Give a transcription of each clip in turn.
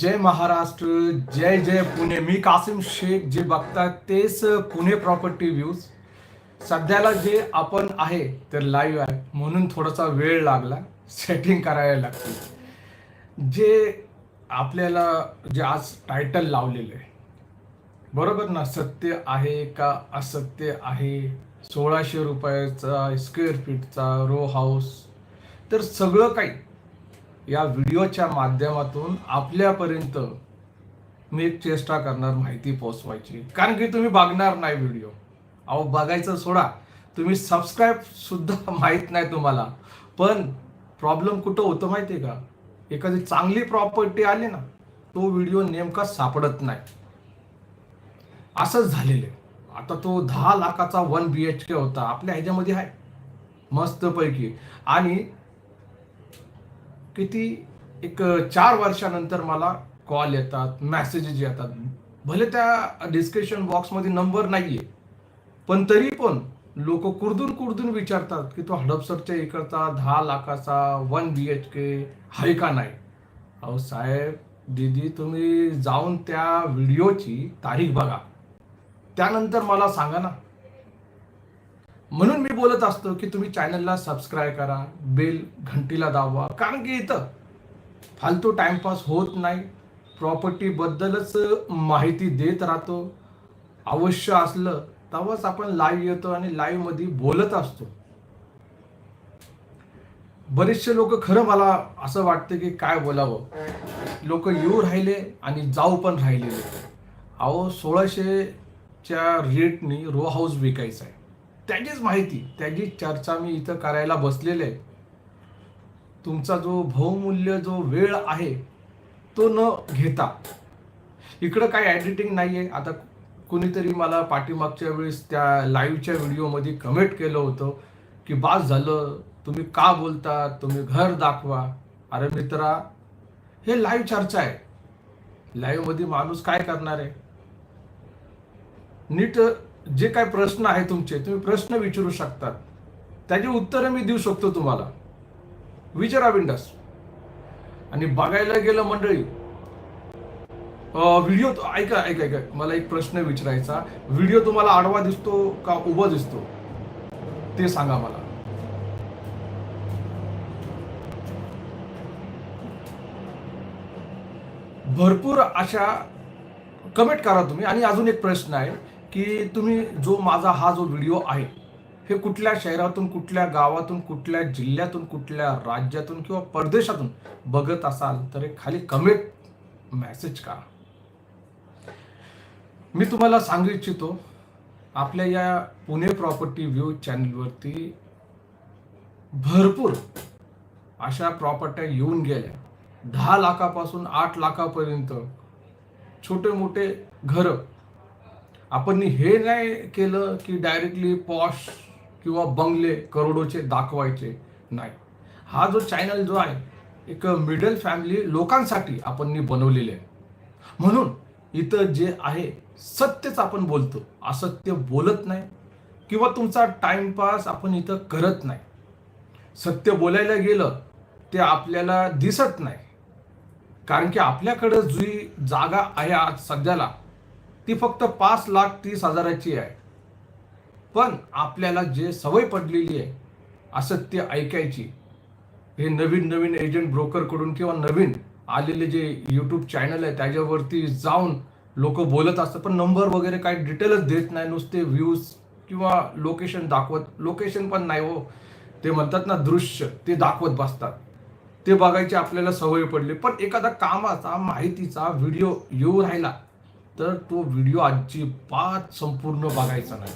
जय महाराष्ट्र जय जय पुणे. मी कासिम शेख जे बघतात तेच पुणे प्रॉपर्टी व्ह्यूज सध्याला जे आपण आहे तर लाईव्ह आहे म्हणून थोडासा वेळ लागला सेटिंग करायला लागते जे आपल्याला जे आज टायटल लावलेलं आहे. बरोबर ना? सत्य आहे का असत्य आहे? सोळाशे रुपयाचा स्क्वेअर फीटचा रो हाऊस तर सगळं काही या व्हिडिओच्या माध्यमातून आपल्यापर्यंत मी एक चेष्टा करणार माहिती पोचवायची कारण की तुम्ही बघणार नाही व्हिडिओ. अहो बघायचं सोडा. तुम्ही सबस्क्राईब सुद्धा माहीत नाही तुम्हाला. पण प्रॉब्लेम कुठं होतं माहिती आहे का? एखादी चांगली प्रॉपर्टी आली ना तो व्हिडिओ नेमका सापडत नाही. असंच झालेलं आहे. आता तो दहा लाखाचा वन बी एच के होता. आपल्या ह्याच्यामध्ये आहे. मस्तपैकी आणि किती एक चार वर्षानंतर मला कॉल येतात मॅसेजेस येतात. भले त्या डिस्कशन बॉक्समध्ये नंबर नाही आहे पण तरी पण लोक कुरदून कुरदून विचारतात की तो हडपसरच्या इकडचा दहा लाखाचा वन बी एच के आहे का नाही? अहो साहेब दीदी तुम्ही जाऊन त्या व्हिडिओची तारीख बघा. त्यानंतर मला सांगा ना म्हणून मी बोलत असतो की तुम्ही चॅनलला सबस्क्राईब करा बेल घंटीला दाबवा कारण की इथं फालतू टाइमपास होत नाही. प्रॉपर्टी बद्दलच माहिती देत राहतो. अवश्य असलं तेव्हाच आपण लाईव्ह येतो आणि लाईव्हमध्ये बोलत असतो. बरेचसे लोक खरं मला असं वाटतं की काय बोलावं. लोक येऊ राहिले आणि जाऊ पण राहिलेले. अहो सोळाशेच्या रेटनी रो हाऊस विकायचा आहे. त्याचीच माहिती त्याची चर्चा मी इथं करायला बसलेले. आहे तुमचा जो बहुमूल्य जो वेळ आहे तो न घेता. इकडं काय एडिटिंग नाही आहे आता कुणीतरी मला पाठीमागच्या वेळेस त्या लाईव्हच्या व्हिडिओमध्ये कमेंट केलं होतं की बास झालं. तुम्ही का बोलता? तुम्ही घर दाखवा. अरे मित्रा हे लाईव्ह चर्चा आहे. लाईव्हमध्ये माणूस काय करणार आहे? नीट जे काय प्रश्न आहे तुमचे तुम्ही प्रश्न विचारू शकतात. त्याची उत्तरं मी देऊ शकतो तुम्हाला. विचारा बिंदास. आणि बघायला गेलं मंडळी व्हिडिओ ऐका ऐका ऐका. मला एक प्रश्न विचारायचा. व्हिडिओ तुम्हाला आडवा दिसतो का उभा दिसतो? ते सांगा मला. भरपूर अशा कमेंट करा तुम्ही. आणि अजून एक प्रश्न आहे. की तुम्ही जो माझा हा जो व्हिडिओ आहे हे कुठल्या शहरातून कुठल्या गावातून कुठल्या जिल्ह्यातून कुठल्या राज्यातून किंवा परदेशातून बघत असाल तर एक खाली कमेंट मेसेज करा. मी तुम्हाला सांगू इच्छितो आपल्या या पुणे प्रॉपर्टी व्ह्यू चॅनलवरती भरपूर अशा प्रॉपर्ट्या येऊन गेल्या. दहा लाखापासून आठ लाखापर्यंत छोटे मोठे घरं आपण हे नाही केलं की डायरेक्टली पॉश किंवा बंगले करोडोचे दाखवायचे नाही. हा जो चॅनल जो आहे एक मिडल फॅमिली लोकांसाठी आपण बनवलेले आहे. म्हणून इथं जे आहे सत्यच आपण बोलतो. असत्य बोलत नाही किंवा तुमचा टाइमपास आपण इथं करत नाही. सत्य बोलायला गेलं ते आपल्याला दिसत नाही. कारण की आपल्याकडं जी जागा आहे आज सध्याला ती फक्त पाच लाख तीस हजाराची आहे. पण आपल्याला जे सवय पडलेली आहे असत्य ऐकायची हे नवीन नवीन एजंट ब्रोकरकडून किंवा नवीन आलेले जे यूट्यूब चॅनल आहे त्याच्यावरती जाऊन लोक बोलत असतात पण नंबर वगैरे काही डिटेलच देत नाही नुसते व्ह्यूज किंवा लोकेशन दाखवत लोकेशन पण नाही हो. ते म्हणतात ना दृश्य ते दाखवत बसतात. ते बघायची आपल्याला सवय पडली. पण एखादा कामाचा माहितीचा व्हिडिओ येऊ राहिला तर तो व्हिडिओ अजिबात संपूर्ण बघायचा नाही.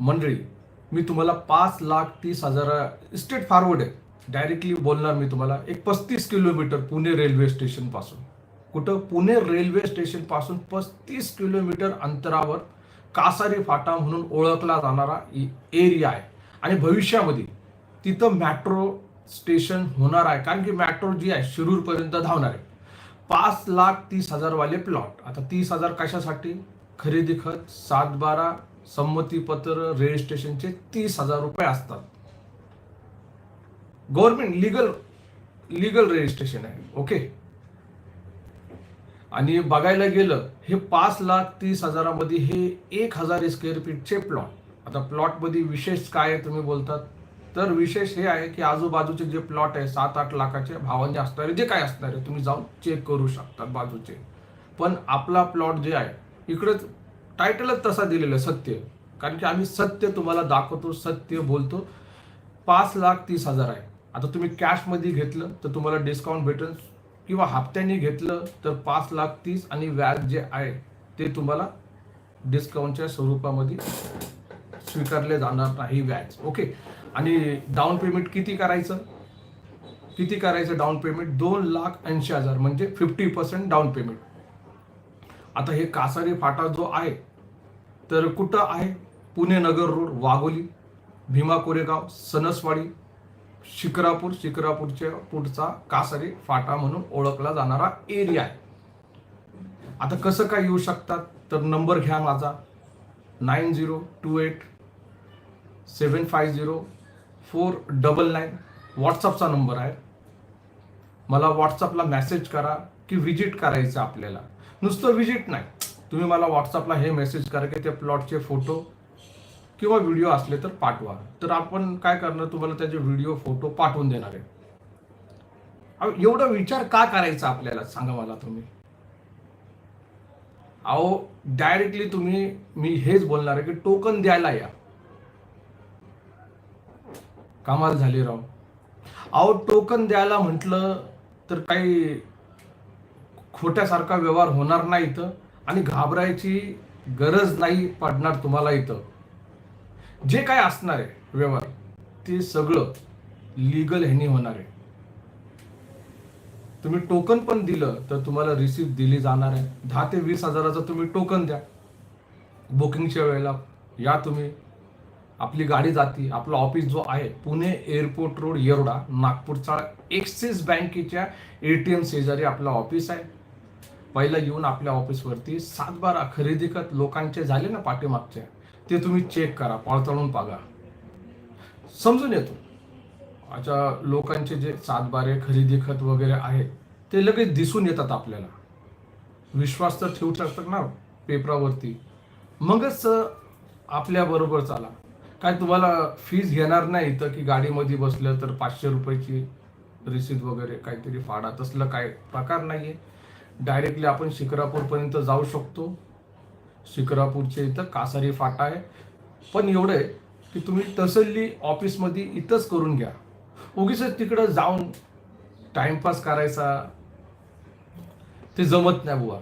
मंडळी मी तुम्हाला पाच लाख तीस हजार स्टेट फॉरवर्ड आहे. डायरेक्टली बोलणार मी तुम्हाला एक पस्तीस किलोमीटर पुणे रेल्वे स्टेशनपासून. कुठं? पुणे रेल्वे स्टेशनपासून पस्तीस किलोमीटर अंतरावर कासारी फाटा म्हणून ओळखला जाणारा एरिया आहे. आणि भविष्यामध्ये तिथं मेट्रो स्टेशन होणार आहे. कारण की मेट्रो जी आहे शिरूरपर्यंत धावणार आहे. पाच लाख तीस हजार वाले प्लॉट आता तीस हजार कशासाठी? खरेदी खत सात बारा संमतीपत्र रजिस्ट्रेशनचे तीस हजार रुपये असतात. गव्हर्नमेंट लिगल लिगल रजिस्ट्रेशन आहे ओके आणि बघायला गेलं हे पाच लाख तीस हजारामध्ये हे एक हजार स्क्वेअर फीटचे प्लॉट आता प्लॉटमध्ये विशेष काय आहे तुम्ही बोलतात? तर विशेष हे आहे की आजूबाजूचे जे प्लॉट आहे सात आठ लाखाचे भावांचे असणारे जे काय असणारे तुम्ही जाऊन चेक करू शकता बाजूचे. पण आपला प्लॉट जे आहे इकडंच टायटलच तसा दिलेला सत्य. कारण की आम्ही सत्य तुम्हाला दाखवतो सत्य बोलतो. पाच लाख तीस हजार आहे. आता तुम्ही कॅशमध्ये घेतलं तर तुम्हाला डिस्काउंट भेटेल किंवा हप्त्याने घेतलं तर पाच लाख तीस आणि व्याज जे आहे ते तुम्हाला डिस्काउंटच्या स्वरूपामध्ये स्वीकारले जाणार नाही व्याज. ओके आणि डाऊन पेमेंट किती करायचं? किती करायचं डाऊन पेमेंट दोन लाख ऐंशी हजार म्हणजे फिफ्टी पर्सेंट डाऊन पेमेंट आता हे कासारी फाटा जो आहे तर कुठं आहे? पुणे नगर रोड वाघोली भीमा कोरेगाव सनसवाडी शिक्रापूर शिक्रापूरच्या पुढचा कासारी फाटा म्हणून ओळखला जाणारा एरिया आहे. आता कसं काय येऊ शकतात? तर नंबर घ्या माझा. Nine zero two eight seven five zero four double nine व्हॉट्सअपचा number आहे. मला व्हॉट्सअपला मेसेज करा की व्हिजिट करायचं आपल्याला. नुसतं व्हिजिट नाही. तुम्ही मला व्हॉट्सअपला हे मेसेज करा की त्या प्लॉटचे फोटो किंवा व्हिडिओ असले तर पाठवा. तर आपण काय करणार? तुम्हाला त्याचे व्हिडिओ फोटो पाठवून देणार आहे. एवढा विचार का करायचा आपल्याला? सांगा मला तुम्ही. अहो डायरेक्टली तुम्ही मी हेच बोलणार आहे की टोकन द्यायला या. कामाला झाले राव. अहो टोकन द्यायला म्हटलं तर काही खोट्यासारखा व्यवहार होणार नाही इथं आणि घाबरायची गरज नाही पडणार तुम्हाला इथं. जे काय असणार आहे व्यवहार ते सगळं लिगल ह्यानी होणार आहे. तुम्ही टोकन पण दिलं तर तुम्हाला रिसिप्ट दिली जाणार आहे. दहा ते वीस हजाराचं तुम्ही टोकन द्या. बुकिंगच्या वेळेला या तुम्ही. आपली गाडी जाती आपला ऑफिस जो आहे पुणे एअरपोर्ट रोड येरडा नागपूरचा एक्सिस बँकेच्या एटीएम शेजारी आपलं ऑफिस आहे. पहिला येऊन आपल्या ऑफिसवरती सातबारा खरेदी खत लोकांचे झाले ना पाठीमागचे ते तुम्ही चेक करा पडताळून पागा समजून येतो. अच्छा लोकांचे जे सातबारे खरेदी खत वगैरे आहे ते लगेच दिसून येतात आपल्याला. विश्वास तर ठेवू शकतात ना पेपरावरती. मगच आपल्या बरोबर चाला. काय तुम्हाला फीज घेणार नाही तर की गाडीमध्ये बसलं तर पाचशे रुपयाची रिसीट वगैरे काहीतरी फाडा तसलं काय प्रकार नाही आहे डायरेक्टली आपण शिक्रापूरपर्यंत जाऊ शकतो. शिक्रापूरच्या इथं कासारी फाटा आहे. पण एवढं आहे की तुम्ही तसल्ली ऑफिसमध्ये इथंच करून घ्या. उगीच तिकडं जाऊन टाइमपास करायचा ते जमत नाही बुवा.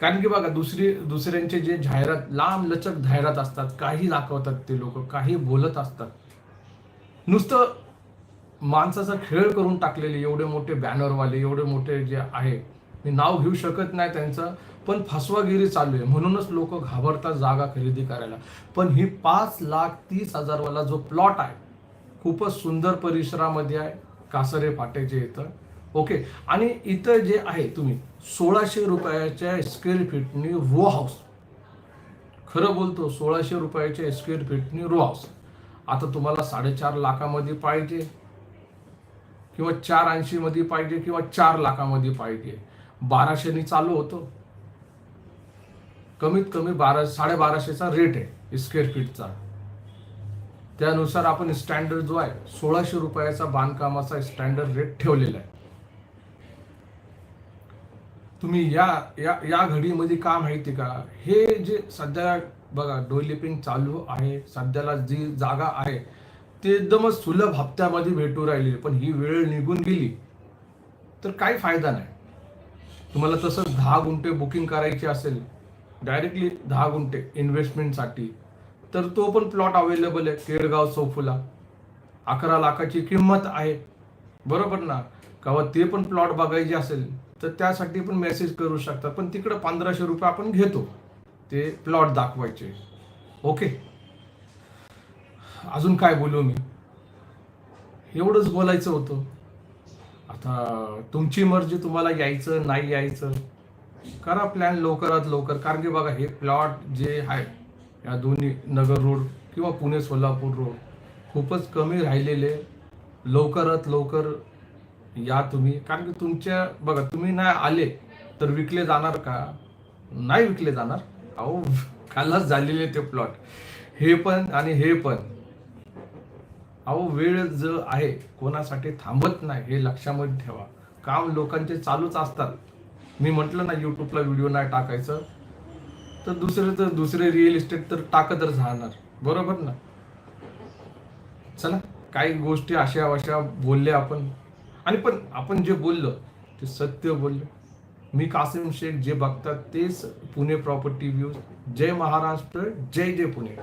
कारण की बघा दुसरी दुसऱ्यांचे जे जाहिरात लांब लचक जाहिरात असतात काही दाखवतात ते लोक काही बोलत असतात. नुसतं माणसाचा खेळ करून टाकलेले एवढे मोठे बॅनरवाले एवढे मोठे जे आहे मी नाव घेऊ शकत नाही त्यांचं पण फसवागिरी चालू आहे. म्हणूनच लोक घाबरतात जागा खरेदी करायला. पण ही पाच लाख तीस हजारवाला जो प्लॉट आहे खूपच सुंदर परिसरामध्ये आहे. कासरे फाटेचे इथं. ओके आणि इथं जे आहे तुम्ही सोळाशे रुपयाच्या स्क्वेअर फीटनी रो हाऊस खरं बोलतो सोळाशे रुपयाच्या स्क्वेअर फीटनी रो हाऊस आता तुम्हाला साडेचार लाखामध्ये पाहिजे किंवा चार ऐंशी मध्ये पाहिजे किंवा चार लाखामध्ये पाहिजे. बाराशेनी चालू होतो. कमीत कमी बारा साडेबाराशेचा रेट आहे स्क्वेअर फीटचा त्यानुसार आपण स्टँडर्ड जो आहे सोळाशे रुपयाचा बांधकामाचा स्टँडर्ड रेट ठेवलेला आहे. तुम्ही या या या घडीमध्ये का माहिती का? हे जे सध्या बघा डोलिपिंग चालू आहे सध्याला जी जागा आहे ते एकदमच सुलभ हप्त्यामध्ये भेटू राहिली पण ही वेळ निघून गेली तर काही फायदा नाही. तुम्हाला तसंच दहा गुंठे बुकिंग करायची असेल डायरेक्टली दहा गुंठे इन्व्हेस्टमेंटसाठी तर तो पण प्लॉट अवेलेबल आहे केळगाव सोफुला. अकरा लाखाची किंमत आहे. बरोबर ना? का ते पण प्लॉट बघायचे असेल तर त्यासाठी पण मेसेज करू शकतात पण तिकडं पंधराशे रुपये आपण घेतो. ते प्लॉट दाखवायचे. ओके अजून काय बोलू मी? एवढंच बोलायचं होतं. आता तुमची मर्जी तुम्हाला यायचं नाही यायचं. करा प्लॅन लवकरात लवकर. कारण की बघा हे प्लॉट जे आहे या दोन्ही नगर रोड किंवा पुणे सोलापूर रोड खूपच कमी राहिलेले. लवकरात लवकर या तुम्ही कारण की तुमच्या बघा तुम्ही नाही आले तर विकले जाणार का? नाही विकले जाणार. अहो कालच झालेले ते प्लॉट हे पण आणि हे पण. अहो वेळ जो आहे कोणासाठी थांबत नाही हे लक्षामध्ये ठेवा. काम लोकांचे चालूच असतात. मी म्हटलं ना यूट्यूबला व्हिडिओ नाही टाकायचं. तर दुसरे तर दुसरे रिअल इस्टेट तर टाकतच राहणार. बरोबर ना? चला काही गोष्टी अशा अशा बोलल्या आपण. आणि पण आपण जे बोललो ते सत्य बोललो. मी कासिम शेख जे बघतात तेच पुणे प्रॉपर्टी व्ह्यूज जय महाराष्ट्र जय जय पुणे.